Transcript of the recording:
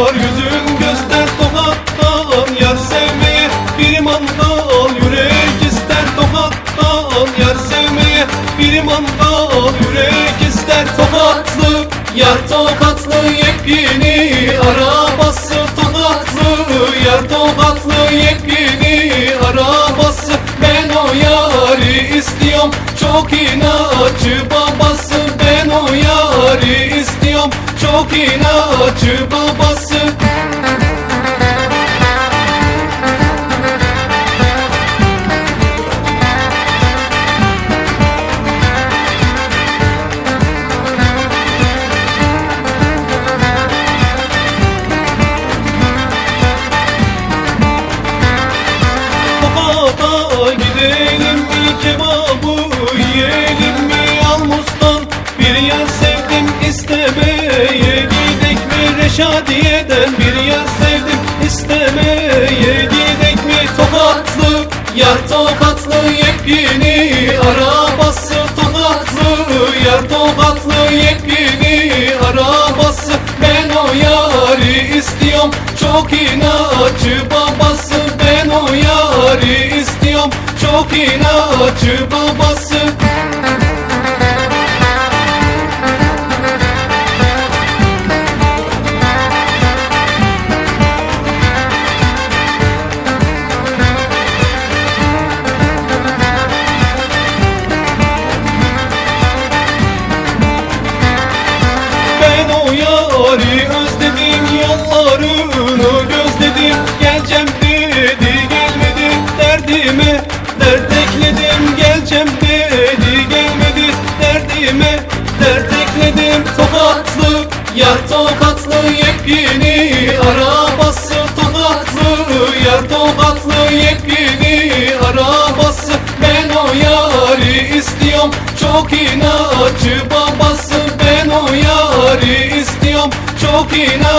Durma öyle göster tokattan Yar sevmeye. Bir mandal Yürek ister tokattan Yar sevmeye. Bir mandal Yürek ister tokatlı Yar tokatlı yepyeni Arabası. Tokatlı Yar tokatlı yepyeni Arabası. Ben o yari istiyorum Çok inatçı babası. Ben o yari istiyorum Çok inatçı kebabı yiyelim mi almustan Bir yer sevdim istemeye gidek mi? Reşadiye'den Bir yer sevdim istemeye gidek mi? Tokatlı yar tokatlı yepyeni Arabası. Tokatlı yar tokatlı yepyeni Arabası. Ben o yari istiyorum Çok inatçı babası. Ben o yari istiyorum Çok inatçı yari özledim yollarını gözledim. Geleceğim dedi gelmedi derdime. Dert ekledim geleceğim dedi gelmedi derdime. Dert ekledim tokatlı yar tokatlı yepyeni Arabası. Tokatlı yar tokatlı yepyeni Arabası. Ben o yari istiyorum Çok inatçı babası